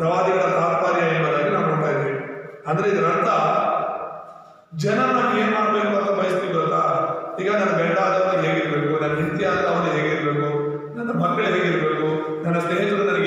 ಪ್ರವಾದಿಗಳ ತಾತ್ಪರ್ಯ ಎಂಬುದಾಗಿ ನಾವು ನೋಡ್ತಾ ಇದ್ದೀವಿ. ಅಂದ್ರೆ ಇದರರ್ಥ ಜನ ನಾವು ಏನ್ ಮಾಡ್ಬೇಕು ಅಂತ ಬಯಸ್ತೀವಿ ಗೊತ್ತಾ? ಈಗ ನನ್ನ ಗಂಡ ಆದವನು ಹೇಗಿರ್ಬೇಕು, ನನ್ನ ಹೆಂಡತಿ ಆದ ಅವನು ಹೇಗಿರ್ಬೇಕು, ನನ್ನ ಮಕ್ಕಳು ಹೇಗಿರ್ಬೇಕು, ನನ್ನ ಸ್ನೇಹಿತರು ನನಗೆ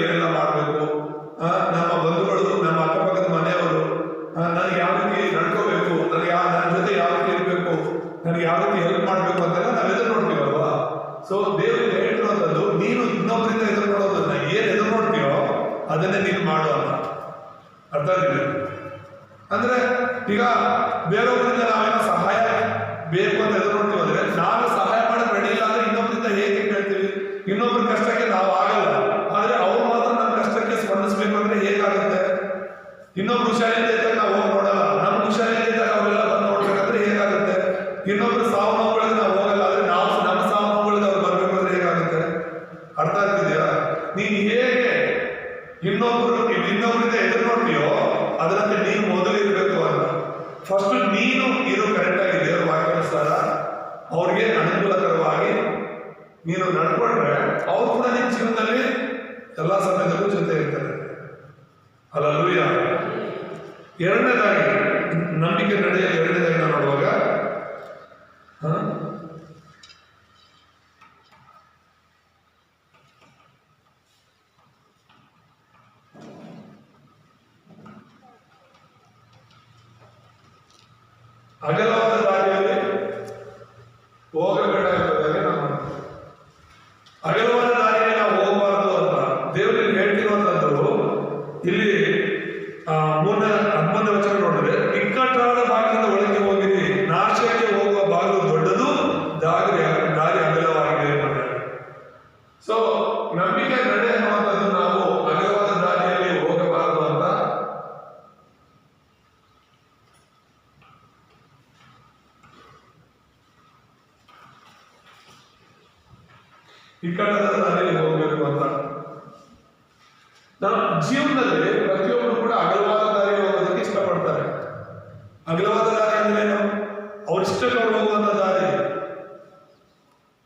அகலவாத தாரியாலே போக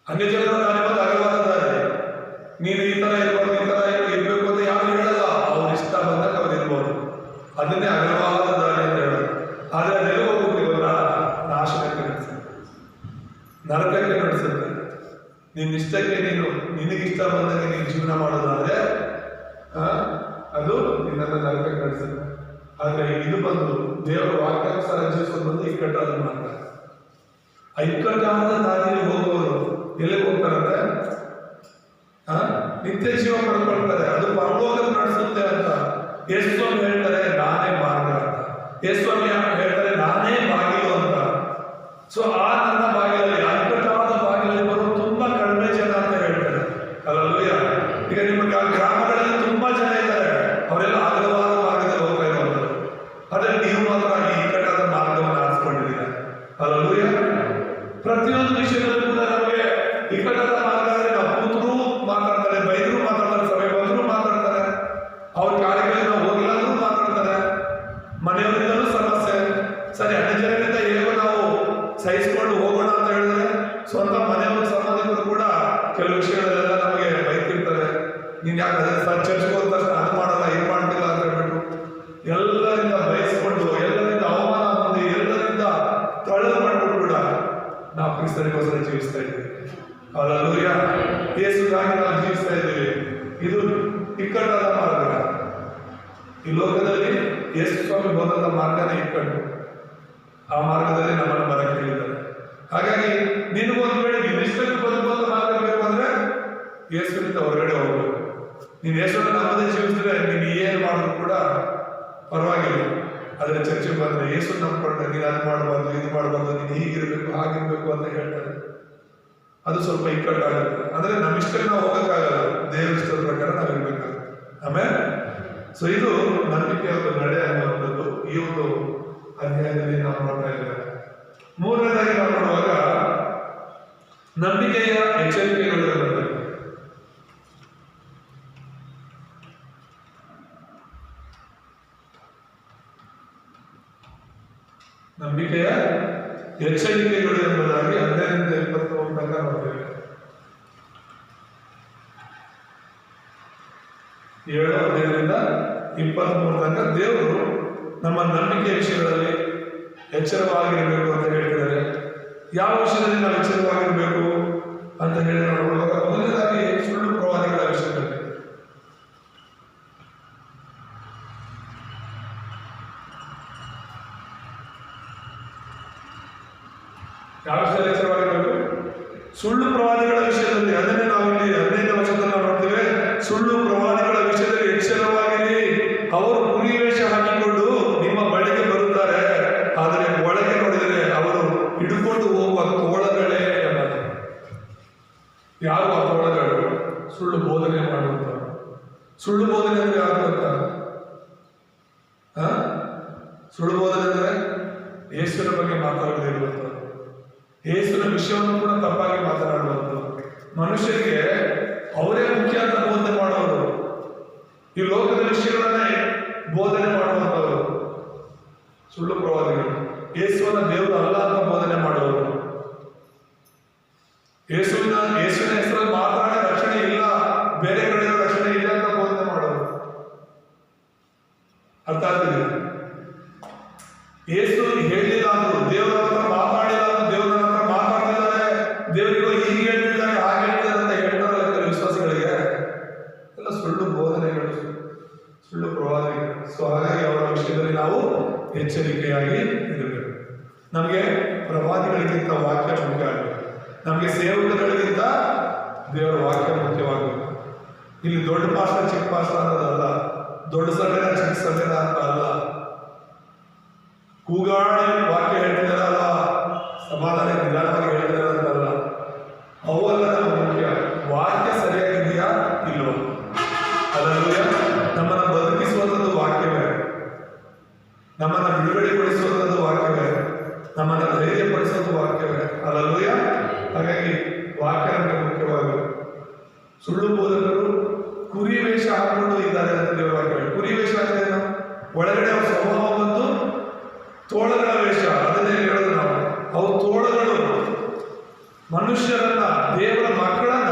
আমি যদি ಇಕ್ಕಟ್ಟಾದ ಮಾರ್ಗ ಈ ಲೋಕದಲ್ಲಿ ಯೇಸು ಸ್ವಾಮಿ ಹೋದಂಥ ಮಾರ್ಗನೇ ಇಕ್ಕಟ್ಟು. ಆ ಮಾರ್ಗದಲ್ಲಿ ನಮ್ಮನ್ನು ಬರ ಕೇಳಿದ್ದಾರೆ ಹಾಗಾಗಿ ನಿನಗೊಂದು ವೇಳೆ ವಿವಿಷ್ಟಕ್ಕೆ ಬದುಕುವಂತ ಮಾರ್ಗ ಬೇಕು ಅಂದ್ರೆ ಯೇಸುವಿನಿಂದ ಹೊರಗಡೆ ಹೋಗ್ಬೇಕು. ನೀನು ಯೇಸುವನ್ನು ನಮ್ಮದೇ ಜೀವಿಸಿದ್ರೆ ನೀನು ಏನು ಮಾಡಿದ್ರು ಕೂಡ ಪರವಾಗಿಲ್ಲ. ಆದರೆ ಚರ್ಚೆ ಬಂದ್ರೆ ಯೇಸು ನಂಬಿಕೊಂಡ್ರೆ ನೀನು ಅದು ಮಾಡಬಾರ್ದು, ಇದು ಮಾಡಬಾರ್ದು, ನೀನು ಹೀಗಿರಬೇಕು, ಹಾಗಿರಬೇಕು ಅಂತ ಹೇಳ್ತಾರೆ. ಅದು ಸ್ವಲ್ಪ ಇಕ್ಕಟ್ಟಾಗುತ್ತೆ. ಅಂದ್ರೆ ನಮ್ಮ ಇಷ್ಟಕ್ಕೆ ನಾವು ಹೋಗೋಕ್ಕಾಗಲ್ಲ. ದೇವರಿಷ್ಟದ ಪ್ರಕಾರ ನಾವು ಇರ್ಬೇಕಾಗುತ್ತೆ ಆಮೇಲೆ ಸೊ ಇದು ನಂಬಿಕೆ ಒಂದು ನಡೆ ಅನ್ನುವಂಥದ್ದು ಈ ಒಂದು ಅಧ್ಯಾಯದಲ್ಲಿ ನಾವು ನೋಡ್ತಾ ಇದ್ದೇವೆ. ಮೂರನೇದಾಗಿ ನಾವು ನೋಡುವಾಗ ನಂಬಿಕೆಯ ಎಚ್ಚರಿಕೆಗಳು ನಂಬಿಕೆಯ ಎಚ್ಚರಿಕೆಗಳು ಎಂಬುದಾಗಿ ಹದಿನೈದರಿಂದ ಪ್ರಕಾರ ನೋಡ್ತೇವೆ. ಏಳು ಹದಿನೈದರಿಂದ ಇಪ್ಪತ್ತ್ಮೂರು ತನಕ ದೇವರು ನಮ್ಮ ನಂಬಿಕೆ ವಿಷಯಗಳಲ್ಲಿ ಎಚ್ಚರವಾಗಿರಬೇಕು ಅಂತ ಹೇಳ್ತಿದ್ದಾರೆ. ಯಾವ ವಿಷಯದಲ್ಲಿ ನಾವು ಎಚ್ಚರವಾಗಿರಬೇಕು ಅಂತ ಹೇಳಿ ನಾವು ಸುಳ್ಳು ಬೋಧನೆ ಅಂದ್ರೆ ಯಾರು ಗೊತ್ತಾ ಸುಳ್ಳು ಬೋಧನೆ ಅಂದ್ರೆ ಯೇಸುವಿನ ಬಗ್ಗೆ ಮಾತಾಡದೇ ಇರುವಂಥದ್ದು ಯೇಸುವಿನ ವಿಷಯವನ್ನು ಕೂಡ ತಪ್ಪಾಗಿ ಮಾತನಾಡುವಂಥದ್ದು ಮನುಷ್ಯರಿಗೆ ಅವರೇ ಮುಖ್ಯ ಅಂತ ಬೋಧನೆ ಮಾಡುವವರು. ಈ ಲೋಕದ ವಿಷಯಗಳನ್ನೇ ಬೋಧನೆ ಮಾಡುವಂಥವರು. ಸುಳ್ಳು ಪ್ರವಾದಿಗಳು ಯೇಸುವನ್ನ ದೇವರು ಅಲ್ಲ ಅಂತ ಬೋಧನೆ ಮಾಡುವರು ಯೇಸುವಿನ ಯೇಸುವಿನ ಹೆಸರಲ್ಲಿ ಮಾತನಾಡ ಎಚ್ಚರಿಕೆಯಾಗಿ ಇರಬೇಕು. ನಮಗೆ ಪ್ರವಾದಿಗಳಿಗಿಂತ ವಾಕ್ಯ ಮುಖ್ಯ ಆಗಬೇಕು. ನಮಗೆ ಸೇವಕಗಳಿಗಿಂತ ದೇವರ ವಾಕ್ಯ ಮುಖ್ಯವಾಗಬೇಕು. ಇಲ್ಲಿ ದೊಡ್ಡ ಪಾತ್ರ ಚಿಕ್ಕ ಪಾತ್ರ ವಾಕರಣ ಮುಖ್ಯವಾಗಿ. ಸುಳ್ಳು ಬೋಧಕರು ಕುರಿ ವೇಷ ಹಾಕೊಂಡು ಇದ್ದಾರೆ ಅಂತ ದೇವರ ಕುರಿ ವೇಷ ಅಂದರೆ ಒಳಗಡೆ ಅವ್ರ ಸ್ವಭಾವ ಬಂದು ತೋಳಗಳ ವೇಷ. ಅದನ್ನೇ ಹೇಳೋದು ನಾವು. ಅವು ತೋಳಗಳು. ಮನುಷ್ಯರನ್ನ ದೇವರ ಮಕ್ಕಳನ್ನ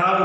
ನಾವು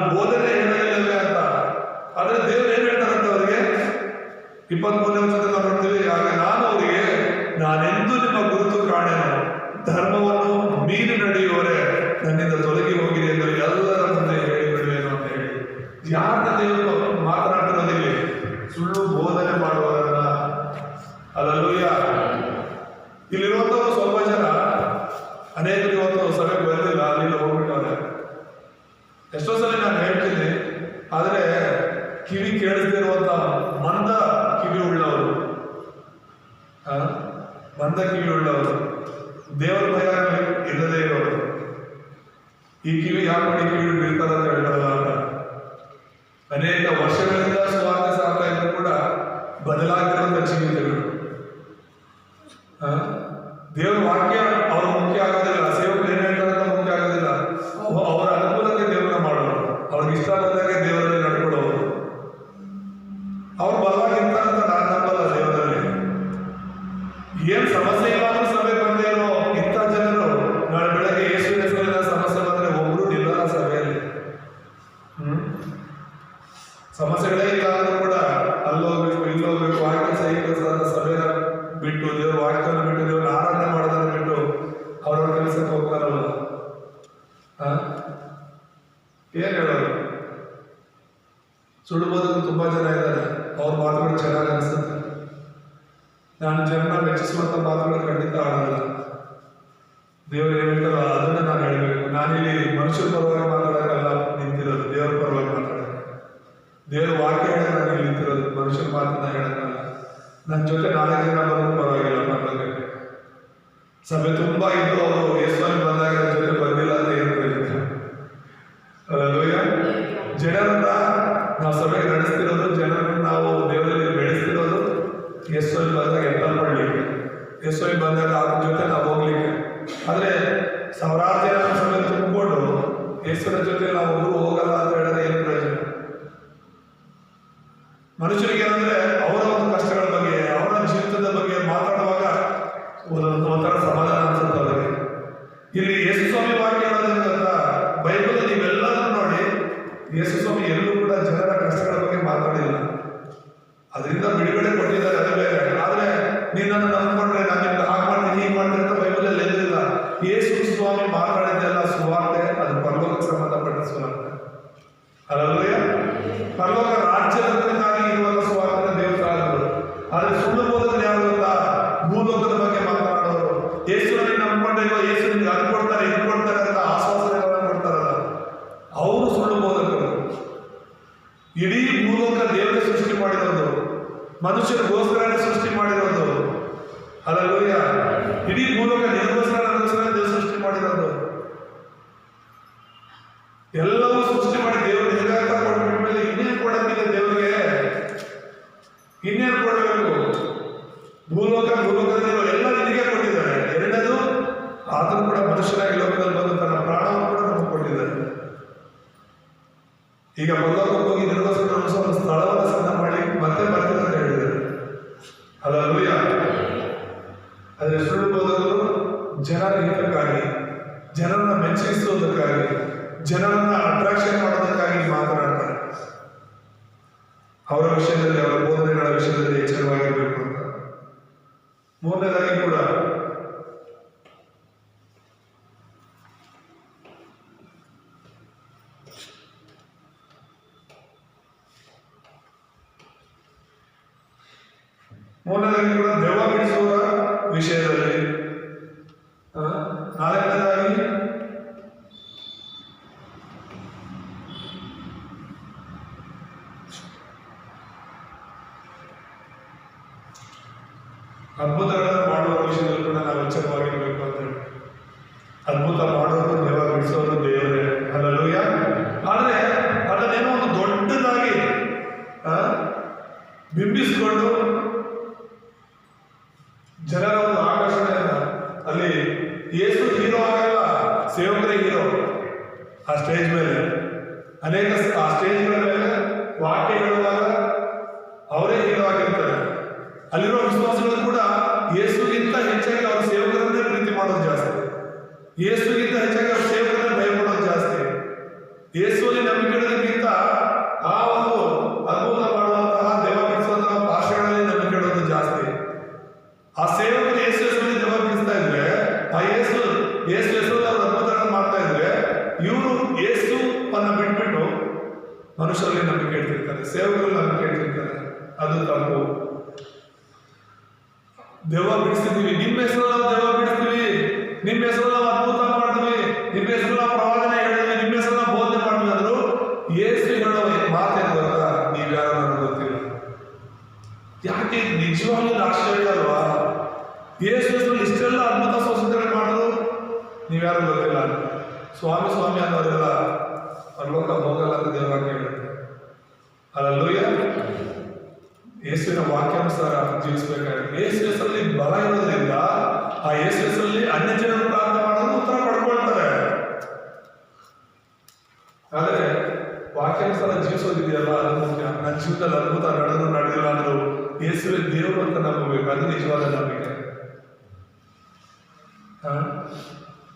చదవాలని సార్ దాని జన్మ వెచ్చి స్వంత పాత్రలు ಮೂಲದಲ್ಲಿ ದೆವ್ವ ಬಿಡಿಸುವ ವಿಷಯದಲ್ಲಿ ಸ್ಟೇಜ್ ಮೇಲೆ, ಅನೇಕ ಆ ಸ್ಟೇಜ್ಗಳ ಮೇಲೆ ವಾಕ್ಯ ಹೇಳುವಾಗ ಅವರೇ ಹೀರೋ ಆಗಿರ್ತಾರೆ. ಅಲ್ಲಿರೋ ವಿಶ್ವಾಸಗಳು ಕೂಡ ಯೇಸುಗಿಂತ ಹೆಚ್ಚಾಗಿ ಅವರ ಸೇವಕರನ್ನೇ ಪ್ರೀತಿ ಮಾಡೋದು ಜಾಸ್ತಿ. ಯೇಸುಗಿಂತ ನಿಜವಾಗ್ಲೂ ಆಶ್ಚರ್ಯ ಅಲ್ವಾ? ಯೇಸು ಇಷ್ಟೆಲ್ಲ ಅದ್ಭುತ ಸ್ವಸ್ಥತೆಗಳು ಮಾಡಿದ್ರು, ನೀವ್ಯಾರು ಗೊತ್ತಿಲ್ಲ. ಸ್ವಾಮಿ ಸ್ವಾಮಿ ಅನ್ನೋದೆಲ್ಲ ಪರಲೋಕ ಹೋಗಲ್ಲ ಅಂತ ದೇವಾಗ ಹೇಳಿದ್ರು ಅಲ್ಲೂಯ ಯೇಸುವಿನ ವಾಕ್ಯಾನುಸಾರ ಜೀವಿಸಬೇಕಾಗುತ್ತೆ. ಯೇಸು ಹೆಸರಲ್ಲಿ ಬಲ ಇರೋದ್ರಿಂದ ಆ ಯೇಸು ಹೆಸರಲ್ಲಿ ಅನ್ಯ ಜನರು ಪ್ರಾರ್ಥನೆ ಮಾಡೋದು ಉತ್ತರ ಪಡ್ಕೊಳ್ತಾರೆ. ಆದರೆ ವಾಕ್ಯಾನುಸಾರ ಜೀವಿಸೋದಿದೆಯಲ್ಲ, ಅದು ಮುಖ್ಯ. ನನ್ನ ಜೀವಿತದಲ್ಲಿ ಅದ್ಭುತ ನಡೆದು ನಡೆದಿಲ್ಲ ಅಂದ್ರು ಯೇಸುವೆ ದೇವರು ಅಂತ ನಂಬಬೇಕು. ಅದು ನಿಜವಾದ ನಂಬಿಕೆ.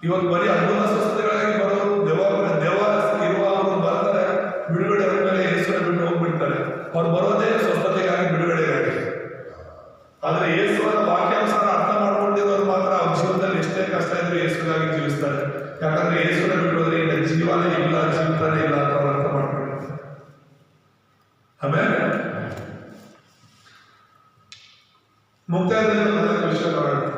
ಇವಾಗ ಬರೀ ಅನುಭವ ಸ್ವಸ್ಥತೆಗಳಾಗಿ ಬರೋರು ದೇವ ದೆವ್ವ ಇರುವ ಬರ್ತಾರೆ, ಬಿಡುಗಡೆ ಆದ್ಮೇಲೆ ಯೇಸುವೆ ಬಿಟ್ಟು ಹೋಗ್ಬಿಡ್ತಾರೆ. ಅವ್ರು ಬರೋದೇ ಸ್ವಸ್ಥತೆಗಾಗಿ ಬಿಡುಗಡೆಗಾಗಿ. ಆದ್ರೆ ಯೇಸುವನ ವಾಕ್ಯಾನುಸಾರ ಅರ್ಥ ಮಾಡ್ಕೊಂಡಿರೋರು ಮಾತ್ರ ಅವ್ರ ಜೀವನದಲ್ಲಿ ಎಷ್ಟೇ ಕಷ್ಟ ಇದ್ರೆ ಯೇಸುಗಾಗಿ ಜೀವಿಸ್ತಾರೆ. ಯಾಕಂದ್ರೆ ಯೇಸುನ ಬಿಡೋದ್ರೆ ಇಲ್ಲ ಜೀವನೇ ಇಲ್ಲ, ಜೀವಿತಾನೇ ಇಲ್ಲ ಅಂತ ನಾಲ್ಕು ವಿಷಯ ನೋಡೋಣ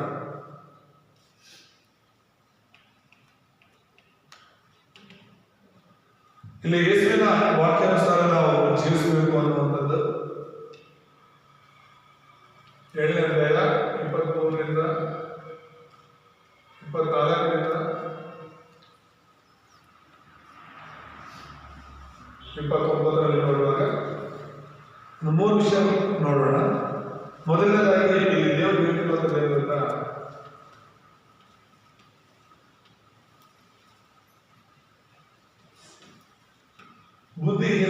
ಇಲ್ಲಿ ಯೇಸುವಿನ ವಾಕ್ಯಾನುಸಾರ ನಾವು ಜೀವಿಸಬೇಕು ಅನ್ನುವಂಥದ್ದು ಏಳನೇ ಅಧ್ಯಾಯ ಇಪ್ಪತ್ಮೂರರಿಂದ ಇಪ್ಪತ್ನಾಲ್ಕರಿಂದ ಇಪ್ಪತ್ತೊಂಬತ್ತರಲ್ಲಿ ನೋಡುವಾಗ ಒಂದು ಮೂರು ವಿಷಯ ನೋಡೋಣ ಮೊದಲನೇದಾಗಿ ಇಲ್ಲಿ ದೇವರು ಹೇಳಿರುವಂಥದ್ದು ಏನು ಗೊತ್ತಾ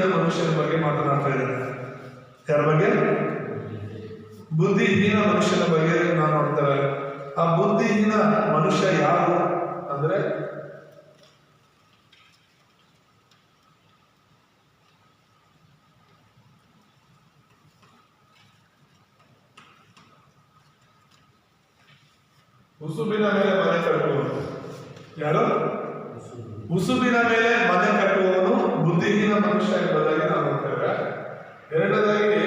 ಬುದ್ಧಿಹೀನ ಮನುಷ್ಯನ ಬಗ್ಗೆ ಮಾತನಾಡ್ತಾ ಇದ್ದಾರೆ. ಯಾರ ಬಗ್ಗೆ? ಬುದ್ಧಿಹೀನ ಮನುಷ್ಯನ ಬಗ್ಗೆ ನಾವು ನೋಡ್ತೇವೆ. ಆ ಬುದ್ಧಿಹೀನ ಮನುಷ್ಯ ಯಾರು ಅಂದ್ರೆ ಉಸುಬಿನ ಮೇಲೆ ಮನೆ ಕಟ್ಟುವವನು ಯಾರು ಉಸುಬಿನ ಮೇಲೆ ಮನೆ ಕಟ್ಟುವವನು ಮನುಷ್ಯ ಎಂಬುದಾಗಿ ನಾವು ನೋಡ್ತೇವೆ. ಎರಡನೇದಾಗಿ,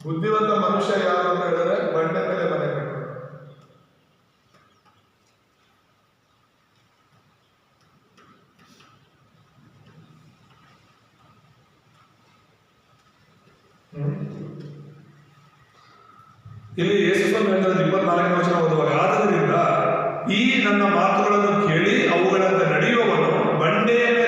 ಬುದ್ಧಿವಂತ ಮನುಷ್ಯ ಯಾರು ಅಂತ ಹೇಳಿದ್ರೆ ಬಂಡೆ ಮೇಲೆ ಮನೆ ಇಲ್ಲಿ ಯೇಸು ಸ್ವಾಮಿ ಹೇಳ್ತಾರೆ ಇಪ್ಪತ್ನಾಲ್ಕನೇ ವಚನ ಓದುವಾಗ, ಆದ್ದರಿಂದ ಈ ನನ್ನ ಮಾತುಗಳನ್ನು ಕೇಳಿ ಅವುಗಳಂತೆ ನಡೆಯುವವನು ಬಂಡೆಯ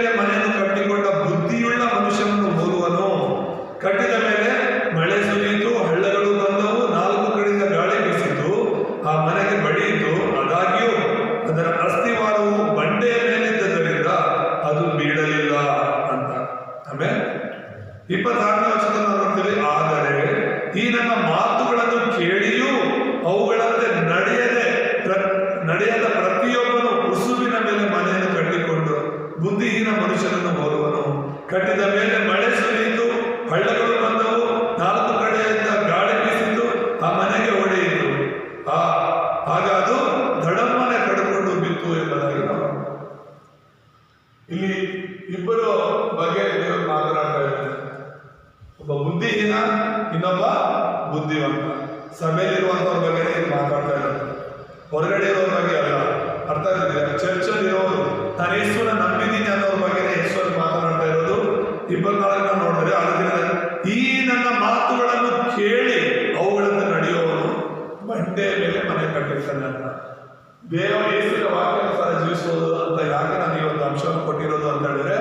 ದೇವ ಯೇಸುವಿನ ವಾಕ್ಯಾನುಸಾರ ಜೀವಿಸುವುದು ಅಂತ ಯಾಕೆ ನಾನು ಈ ಒಂದು ಅಂಶವನ್ನು ಕೊಟ್ಟಿರೋದು ಅಂತ ಹೇಳಿದ್ರೆ,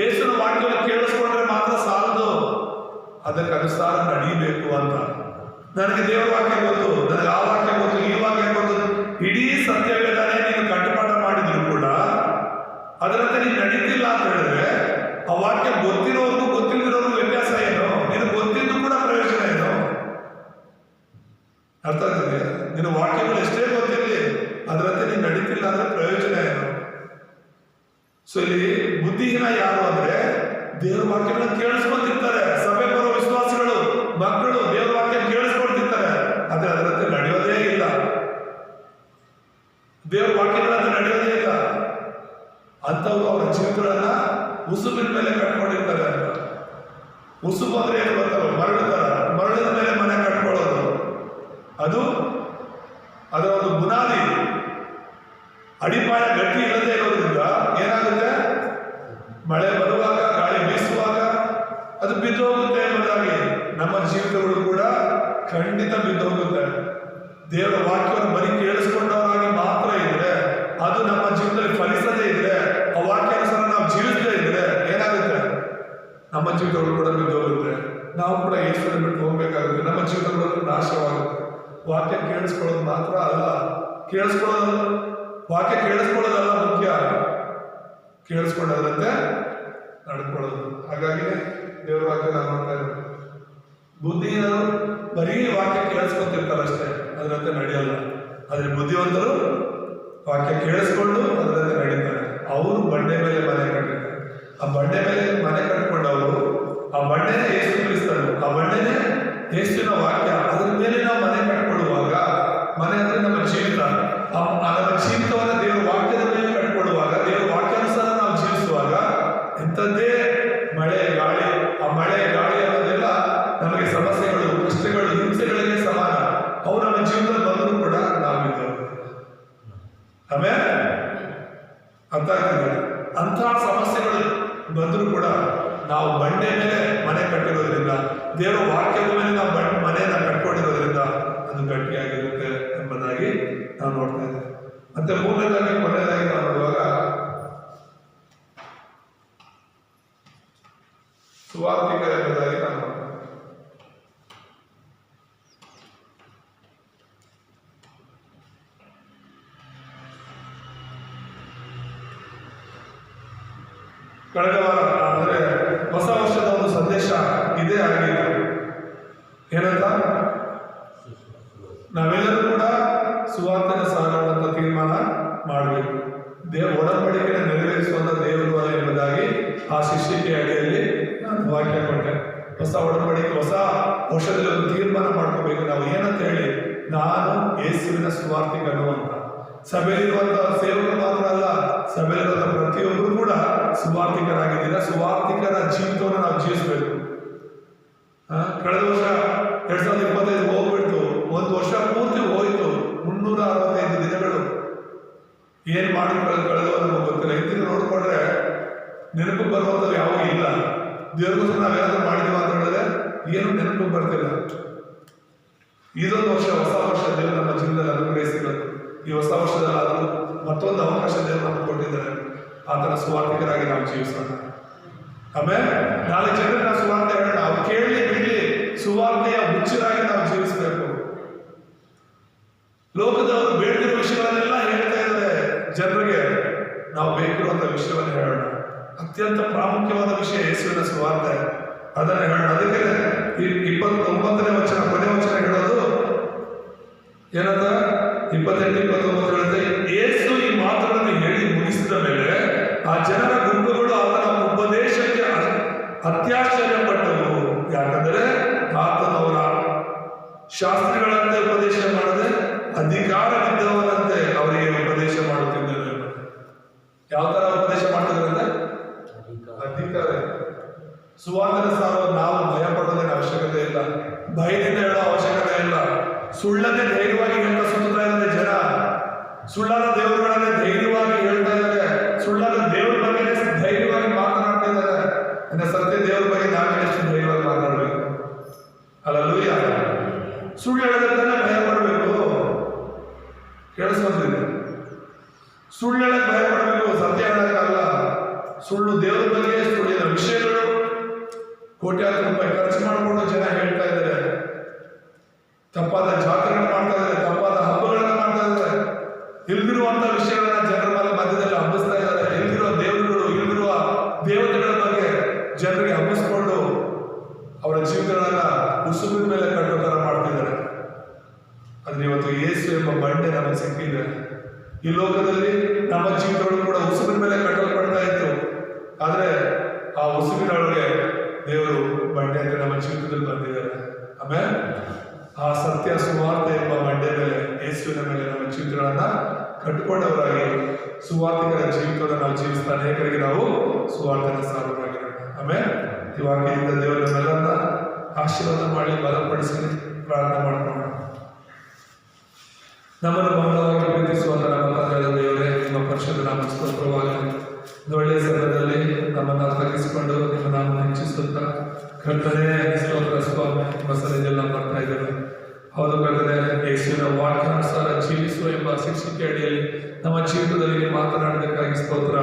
ಯೇಸುವಿನ ವಾಕ್ಯವನ್ನು ಕೇಳಿಸ್ಕೊಂಡ್ರೆ ಮಾತ್ರ ಸಾಲದು. ಅದಕ್ಕೆ ಅನುಸಾರ ನಡೀಬೇಕು ಅಂತ. ನನಗೆ ದೇವರ ವಾಕ್ಯ ಗೊತ್ತು, ನನಗೆ ಆ ವಾಕ್ಯ ಗೊತ್ತು, ಈ ವಾಕ್ಯ ಗೊತ್ತು. ಇಡೀ ಸತ್ಯವೇದನೆ ನೀನು ಕಟ್ಟುಪಾಠ ಮಾಡಿದ್ರು ಕೂಡ ಅದರಂತೆ ನೀನು ನಡೀತಿಲ್ಲ ಅಂತ ಹೇಳಿದ್ರೆ, ಆ ವಾಕ್ಯ ಗೊತ್ತಿರೋರ್ಗೂ ಗೊತ್ತಿಲ್ಲದಿರೋರ್ಗೂ ವ್ಯತ್ಯಾಸ ಏನು? ನೀನು ಗೊತ್ತಿದ್ದು ಕೂಡ ಪ್ರಯೋಜನ ಏನು? ಅರ್ಥ ಆಗ್ತದೆ? ನಿನ್ನ ವಾಕ್ಯಗಳು ಸೊ ಇಲ್ಲಿ ಬುದ್ಧಿಹೀನ ಯಾರು ಅಂದ್ರೆ ದೇವರ ವಾಕ್ಯಗಳನ್ನು ಕೇಳಿಸ್ಕೊಂತಿರ್ತಾರೆ ಸಭೆ ಬರೋ ವಿಶ್ವಾಸಿಗಳು ಮಕ್ಕಳು ದೇವರ ವಾಕ್ಯ ಕೇಳಿಸ್ಕೊಳ್ತಿರ್ತಾರೆ. ಆದ್ರೆ ಅದರಂತೆ ನಡೆಯೋದೇ ಇಲ್ಲ. ದೇವರ ವಾಕ್ಯಗಳಂತೆ ನಡೆಯೋದೇ ಇಲ್ಲ. ಅಂತವ್ರು ಅವರ ಜೀವಗಳನ್ನ ಉಸುಬಿನ ಮೇಲೆ ಕಟ್ಕೊಂಡಿರ್ತಾರೆ ಅಂತ. ಉಸುಬು ಅಂದ್ರೆ ಏನು ಗೊತ್ತಲ್ಲ ಮರಳು ತರ. ಮರಳಿನ ಮೇಲೆ ಮನೆ ಕಟ್ಕೊಳ್ಳೋದು. ಅದು ಅದರ ಒಂದು ಬುನಾದಿ. ಅಡಿಪಾಯ ಗಟ್ಟಿ ಇಲ್ಲದೆ ಇರೋದ್ರಿಂದ ದೇವರ ವಾಕ್ಯವನ್ನು ಬರೀ ಕೇಳಿಸ್ಕೊಂಡವರಾಗಿ ಮಾತ್ರ ಇದ್ರೆ, ಅದು ನಮ್ಮ ಜೀವನದಲ್ಲಿ ಫಲಿಸದೇ ಇದ್ರೆ, ಆ ವಾಕ್ಯಾನುಸಾರ ನಾವು ಜೀವಿಸದೇ ಇದ್ರೆ ಏನಾಗುತ್ತೆ? ನಮ್ಮ ಜೀವಿತಗಳು ಕೂಡ ಬಿದ್ದೋಗುತ್ತೆ ನಾವು ಕೂಡ ಈಶ್ವರ ಬಿಟ್ಟು ಹೋಗ್ಬೇಕಾಗುತ್ತೆ. ನಮ್ಮ ಜೀವಿತಗಳು ನಾಶವಾಗುತ್ತೆ. ವಾಕ್ಯ ಕೇಳಿಸ್ಕೊಳ್ಳೋದು ಮಾತ್ರ ಅಲ್ಲ, ಕೇಳಿಸ್ಕೊಳ್ಳೋದು, ವಾಕ್ಯ ಕೇಳಿಸ್ಕೊಳ್ಳೋದಲ್ಲ ಮುಖ್ಯ. ಕೇಳಿಸ್ಕೊಂಡದ್ರಂತೆ ನಡ್ಕೊಳ್ಳೋದು. ಹಾಗಾಗಿ ದೇವರ ವಾಕ್ಯ ನಾವು ಮಾಡ್ತಾ ಇರೋದು. ಬುದ್ಧಿ ಬರೀ ವಾಕ್ಯ ಕೇಳಿಸ್ಕೊತಿರ್ತಾರೆ ಅಷ್ಟೇ ಅದರಂತೆ ನಡೆಯಲ್ಲ. ಆದರೆ ಬುದ್ಧಿವಂತರು ವಾಕ್ಯ ಕೇಳಿಸ್ಕೊಂಡು ಅದರಂತೆ ನಡೀತಾರೆ. ಅವರು ಬಂಡೆ ಮೇಲೆ ಮನೆ ಕಟ್ಟಿರ್ತಾರೆ ಆ ಬಂಡೆ ಮೇಲೆ ಮನೆ ಕಟ್ಟಿಕೊಂಡವರು, ಆ ಬಂಡೆನೇ ಎಷ್ಟು ಕ್ರಿಸ್ತನು. ಆ ಬಂಡೆನೇ ಯೇಸುವಿನ ವಾಕ್ಯ. ಅದ್ರ ಮೇಲೆ ನಾವು ಮನೆ ಕಟ್ಕೊಳ್ಳುವಾಗ ಮನೆ ಅಂದ್ರೆ ನಮ್ಮ ಜೀವಿತ. ಆ ನಮ್ಮ ಜೀವಿತವನ್ನ ದೇವರ ವಾಕ್ಯದ ಮೇಲೆ ಕಟ್ಕೊಳ್ಳುವಾಗ ದೇವರ ವಾಕ್ಯಾನುಸಾರ ನಾವು ಜೀವಿಸುವಾಗ, ಎಂಥದ್ದೇ ಮಳೆ, ಗಾಳಿ, ಆ ಮಳೆ, ಗಾಳಿ ಅನ್ನೋದೆಲ್ಲ ನಮಗೆ ಸಮಸ್ಯೆಗಳು, ಕಷ್ಟಗಳು ಹಿಂಸೆಗಳಿಗೆ ಆಮೇಲೆ ಅಂತ ಅಂತಹ ಸಮಸ್ಯೆಗಳು ಬಂದರೂ ಕೂಡ ನಾವು ಬಂಡೆ ಮೇಲೆ ಮನೆ ಕಟ್ಟಿರೋದ್ರಿಂದ ದೇವರ ವಾಕ್ಯದ ಮೇಲೆ ನಾವು ಬಂ ಮನೆಯನ್ನ ಕಟ್ಕೊಂಡಿರೋದ್ರಿಂದ ಅದು ಗಟ್ಟಿಯಾಗಿರುತ್ತೆ ಎಂಬುದಾಗಿ ನಾವು ನೋಡ್ತಾ ಇದ್ದೇವೆ ಮತ್ತೆ ಮೂರನೇದಾಗಿ ಕೊನೆಯದಾಗಿ ನಾವು ನೋಡುವಾಗ ಸುವಾರ್ತಿಕ ಎಂಬುದಾಗಿ ನಾವು ನೋಡ್ತೇವೆ ಕಳೆದ ವಾರ ಅಂದ್ರೆ ಹೊಸ ವರ್ಷದ ಒಂದು ಸಂದೇಶ ಇದೇ ಆಗಿತ್ತು ಏನಂತ ನಾವೆಲ್ಲರೂ ಕೂಡ ಸುವಾರ್ತೆನ ಸಾರುವಂತ ತೀರ್ಮಾನ ಮಾಡಬೇಕು ದೇವ ಒಡಂಬಡಿಕೆನ ನೆರವೇರಿಸುವಂತ ದೇವರು ಅಲ್ಲ ಎಂಬುದಾಗಿ ಆ ಶಿಷ್ಯಕ್ಕೆ ಅಡಿಯಲ್ಲಿ ನಾನು ವಾಕ್ಯ ಕೊಟ್ಟೆ ಹೊಸ ಒಡಂಬಡಿಕೆ ಹೊಸ ವರ್ಷದಲ್ಲಿ ಒಂದು ತೀರ್ಮಾನ ಮಾಡ್ಕೋಬೇಕು ನಾವು ಏನಂತ ಹೇಳಿ ನಾನು ಯೇಸುವಿನ ಸುವಾರ್ತಿಕನು ಅಂತ. ಸಭೆಯಲ್ಲಿರುವಂತಹ ಸೇವಕರು ಮಾತ್ರ ಅಲ್ಲ, ಸಭೆಯಲ್ಲಿರುವಂತಹ ಪ್ರತಿಯೊಬ್ಬರು ಕೂಡ ಸುವಾರ್ಥಿಕರಾಗಿದ್ದೀರ ಸುವಾರ್ತಿಕರ ಜೀವಿತವನ್ನು ನಾವು ಜೀವಿಸಬೇಕು. ಕಳೆದ ವರ್ಷ ಎರಡ್ ಸಾವಿರದ ಇಪ್ಪತ್ತೈದು ಹೋಗ್ಬಿಟ್ಟು ಒಂದು ವರ್ಷ ಪೂರ್ತಿ ಹೋಯ್ತು. ಮುನ್ನೂರ ಅರವತ್ತೈದು ದಿನಗಳು. ಏನ್ ಮಾಡಿ ಕಳೆದ ನಮಗೆ ಗೊತ್ತಿಲ್ಲ. ಹಿಂದಿನ ನೋಡ್ಕೊಂಡ್ರೆ ನೆನಪು ಬರುವಂಥದ್ದು ಯಾವಾಗ ಇಲ್ಲ. ದೇವ್ರಿಗೋಸ್ಕರ ನಾವೇನಾದ್ರೂ ಮಾಡಿದ್ವಿ ಅಂತ ಹೇಳಿದ್ರೆ ಏನು ನೆನಪು ಬರ್ತಿಲ್ಲ. ಇದೊಂದು ವರ್ಷ, ಹೊಸ ವರ್ಷ ದೇವರು ನಮ್ಮ ಜೀವನದಲ್ಲಿ ಅನುಗ್ರಹಿಸಿರೋದು ಈ ಹೊಸ ವರ್ಷದಲ್ಲಾದರೂ ಮತ್ತೊಂದು ಅವಕಾಶ ದೇವರು ನಮಗೆ ಕೊಟ್ಟಿದ್ದಾರೆ. ಆತನ ಸುವಾರ್ಥಿಕರಾಗಿ ನಾವು ಜೀವಿಸೋಣ. ಆಮೇಲೆ ನಾಳೆ ಜನರ ಸುವಾರ್ತೆ ಹೇಳೋಣ. ಅವ್ರು ಕೇಳಲಿ ಬಿಡಲಿ ಸುವಾರ್ತೆಯ ಹುಚ್ಚರಾಗಿ ನಾವು ಜೀವಿಸಬೇಕು. ಲೋಕದವರು ಬೇಡದಿರೋ ವಿಷಯಗಳನ್ನೆಲ್ಲ ಹೇಳ್ತಾ ಇದ್ದಾರೆ. ಜನರಿಗೆ ನಾವು ಬೇಕಿರುವಂತ ವಿಷಯವನ್ನು ಹೇಳೋಣ. ಅತ್ಯಂತ ಪ್ರಾಮುಖ್ಯವಾದ ವಿಷಯ ಯೇಸುವಿನ ಸುವಾರ್ತೆ. ಅದನ್ನು ಹೇಳೋಣ. ಅದಕ್ಕೆ ಇಪ್ಪತ್ತೊಂಬತ್ತನೇ ವಚನ, ಕೊನೆ ವಚನ ಹೇಳೋದು? ಏನಂತ? ಇಪ್ಪತ್ತೆಂಟು, ಇಪ್ಪತ್ತೊಂಬತ್ತು ಹೇಳುತ್ತೆ ಏಸು ಈ ಮಾತುಗಳನ್ನು ಹೇಳಿ ಮುಗಿಸಿದ ಮೇಲೆ ಆ ಜನರ ಗುಂಪುಗಳು ಆತನ ಉಪದೇಶಕ್ಕೆ ಅ- ಅತ್ಯಾಶ್ಚರ್ಯಪಟ್ಟವು ಯಾಕಂದರೆ ಆತನು ಅವರ ಶಾಸ್ತ್ರಿಗಳಂತೆ ಉಪದೇಶ ಮಾಡದೆ ಅಧಿಕಾರವಿದ್ದವನಂತೆ ಅವರಿಗೆ ಉಪದೇಶ ಮಾಡುತ್ತಿದ್ದನು ಯಾವ ತರ ಉಪದೇಶ ಮಾಡ್ತಿದ್ರಂತೆ ಅಧಿಕಾರ ಸುವಾರ್ತೆನ ಸಾರುವ ನಾವು ಭಯ ಪಡೋದಕ್ಕೆ ಅವಶ್ಯಕತೆ ಇಲ್ಲ ಭಯದಿಂದ ಹೇಳೋ ಅವಶ್ಯಕತೆ ಇಲ್ಲ ಸುಳ್ಳನ್ನೇ ಧೈರ್ಯವಾಗಿ ಹೇಳ್ತಾ ಸುತ್ತಾ ಇದ್ದಾರೆ ಜನ ಸುಳ್ಳಾದ ದೇವರುಗಳನ್ನೇ ಧೈರ್ಯವಾಗಿ ಹೇಳ್ತಾ ಇದ್ದಾರೆ ಸುಳ್ಳಾದ ದೇವರ ಬಗ್ಗೆ ಧೈರ್ಯವಾಗಿ ಮಾತನಾಡ್ತಾ ಇದ್ದಾರೆ ಇನ್ನು ಸತ್ಯ ದೇವರ ಬಗ್ಗೆ ನಾವು ಎಷ್ಟು ಧೈರ್ಯವಾಗಿ ಮಾತಾಡಬೇಕು ಅಲ್ಲೂಯ್ಯ ಸುಳ್ಳು ಹೇಳೋದಕ್ಕೆ ಭಯ ಪಡಬೇಕು ಕೇಳಿಸ್ಕೊಂತಿದೆ ಸುಳ್ಳು ಹೇಳಕ್ ಭಯ ಪಡಬೇಕು ಸತ್ಯ ಹೇಳಕ್ಕಾಗಲ್ಲ ಸುಳ್ಳು ದೇವರ ಬಗ್ಗೆ ಸುಳ್ಳಿನ ವಿಷಯಗಳು ಕೋಟ್ಯಾಂತರ ರೂಪಾಯಿ ಖರ್ಚು ಮಾಡಿಕೊಂಡು ಜನ ಹೇಳ್ತಾ ಇದ್ದಾರೆ ತಪ್ಪಾದ ಜಾತ್ರೆಗಳು ಮಾಡ್ತಾ ಇದ್ದಾರೆ ತಪ್ಪಾದ ಹಬ್ಬಗಳನ್ನ ಮಾಡ್ತಾ ಇದ್ದಾರೆ ಇಲ್ದಿರುವಂತ ವಿಷಯಗಳನ್ನ ಜನರ ಮೇಲೆ ಮಧ್ಯದಲ್ಲಿ ಹಬ್ಬಿಸ್ತಾ ಇದ್ದಾರೆ ಇಲ್ದಿರುವ ದೇವರುಗಳು ಇಲ್ದಿರುವ ದೇವತೆಗಳ ಬಗ್ಗೆ ಜನರಿಗೆ ಹಬ್ಬಿಸ್ಕೊಂಡು ಅವರ ಜೀವಿತಗಳನ್ನ ಉಸುಬಿನ ಮೇಲೆ ಕಟ್ಟೋ ತರ ಮಾಡ್ತಿದ್ದಾರೆ ಆದ್ರೆ ಇವತ್ತು ಯೇಸು ಎಂಬ ಬಂಡೆ ನಮಗೆ ಸಿಕ್ಕಿದೆ ಈ ಲೋಕದಲ್ಲಿ ನಮ್ಮ ಜೀವಿತಗಳು ಕೂಡ ಉಸುಬಿನ ಮೇಲೆ ಕಟ್ಟಲ್ಪಡ್ತಾ ಇತ್ತು ಆದ್ರೆ ಆ ಉಸುಬಿನೊಳಗೆ ದೇವರು ಬಂಡೆ ಅಂತ ನಮ್ಮ ಜೀವಿತದಲ್ಲಿ ಬಂದಿದ್ದಾರೆ. ಆಮೇಲೆ ಆ ಸತ್ಯ ಸುವಾರ್ತೆ ಎಂಬ ಬಂಡೆ ಮೇಲೆ, ಯೇಸುವಿನ ಮೇಲೆ ನಮ್ಮ ಜೀವಿತಗಳನ್ನ ಕಟ್ಟಿಕೊಂಡವರಾಗಿ ಸುವಾರ್ತಿಕರ ಜೀವಿತವನ್ನು ನಾವು ಜೀವಿಸ್ತಾ ಅನೇಕರಿಗೆ ನಾವು ಸುವಾರ್ತೆನ ಸಾಧನಾಗಿರೋಣ ಆಮೇಲೆ ವಾಕ್ಯದಿಂದ ದೇವರ ಮೇಲನ್ನ ಆಶೀರ್ವಾದ ಮಾಡಿ ಬಲಪಡಿಸಿ ಪ್ರಾರ್ಥನೆ ಮಾಡ್ಕೊಳ್ಳೋಣ. ನಮ್ಮನ್ನು ಬಹಳವಾಗಿ ಪ್ರೀತಿಸುವಂತ ನಮ್ಮ ತಂದೆಯ ದೇವರೇ, ನಿಮ್ಮ ಪರಿಷತ್ ನಮ್ಮ ಸ್ತೋತ್ರವಾಗಲಿ ಒಳ್ಳೆಯ ಸಮಯದಲ್ಲಿ ನಮ್ಮನ್ನು ತಗ್ಗಿಸಿಕೊಂಡು ನಿಮ್ಮ ನಾಮ ಹೆಚ್ಚಿಸುತ್ತಾ ಕರ್ತನೆ Instagram,